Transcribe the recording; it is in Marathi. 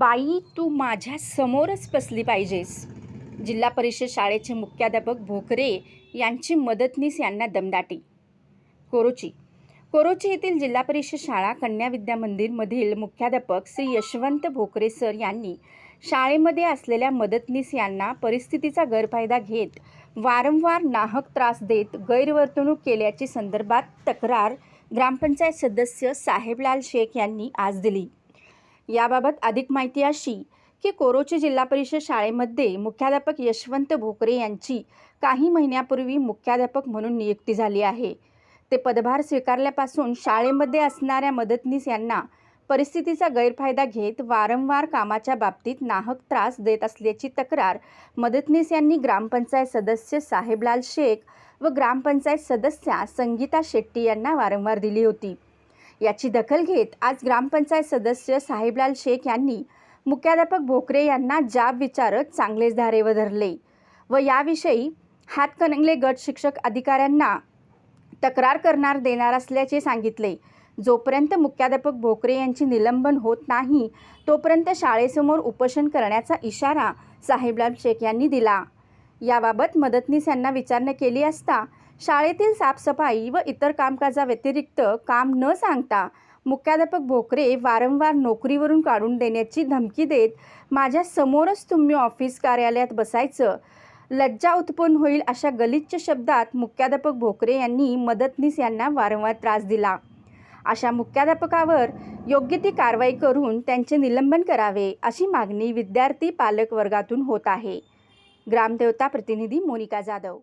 बाई तू माझ्या समोरच बसली पाहिजेस. जिल्हा परिषद शाळेचे मुख्याध्यापक भोकरे यांची मदतनीस यांना दमदाटी. कोरोची. कोरोची येथील जिल्हा परिषद शाळा कन्या विद्या मंदिरमधील मुख्याध्यापक श्री यशवंत भोकरे सर यांनी शाळेमध्ये असलेल्या मदतनीस यांना परिस्थितीचा गैरफायदा घेत वारंवार नाहक त्रास देत गैरवर्तणूक केल्याची संदर्भात तक्रार ग्रामपंचायत सदस्य साहेबलाल शेख यांनी आज दिली. याबाबत अधिक माहिती अशी की कोरोची जिल्हा परिषद शाळेमध्ये मुख्याध्यापक यशवंत भोकरे यांची काही महिन्यापूर्वी मुख्याध्यापक म्हणून नियुक्ती झाली आहे. ते पदभार स्वीकारल्यापासून शाळेमध्ये असणाऱ्या मदतनीस यांना परिस्थितीचा गैरफायदा घेत वारंवार कामाच्या बाबतीत नाहक त्रास देत असल्याची तक्रार मदतनीस यांनी ग्रामपंचायत सदस्य साहेबलाल शेख व ग्रामपंचायत सदस्या संगीता शेट्टी यांना वारंवार दिली होती. याची दखल घेत आज ग्रामपंचायत सदस्य साहेबलाल शेख यांनी मुख्याध्यापक भोकरे यांना जाब विचारत चांगलेच धारेवर धरले व याविषयी हातकणंगले गट शिक्षक अधिकाऱ्यांना तक्रार करणार देणार असल्याचे सांगितले. जोपर्यंत मुख्याध्यापक भोकरे यांची निलंबन होत नाही तोपर्यंत शाळेसमोर उपोषण करण्याचा इशारा साहेबलाल शेख यांनी दिला. याबाबत मदतनीस यांना विचारणा केली असता शाळेतील साफसफाई व इतर कामकाजाव्यतिरिक्त काम न सांगता मुख्याध्यापक भोकरे वारंवार नोकरीवरून काढून देण्याची धमकी देत माझ्या समोरच तुम्ही ऑफिस कार्यालयात बसायचं लज्जा उत्पन्न होईल अशा गलिच्छ शब्दात मुख्याध्यापक भोकरे यांनी मदतनीस यांना वारंवार त्रास दिला. अशा मुख्याध्यापकावर योग्य ती कारवाई करून त्यांचे निलंबन करावे अशी मागणी विद्यार्थी पालक वर्गातून होत आहे. ग्रामदेवता प्रतिनिधी मोनिका जाधव.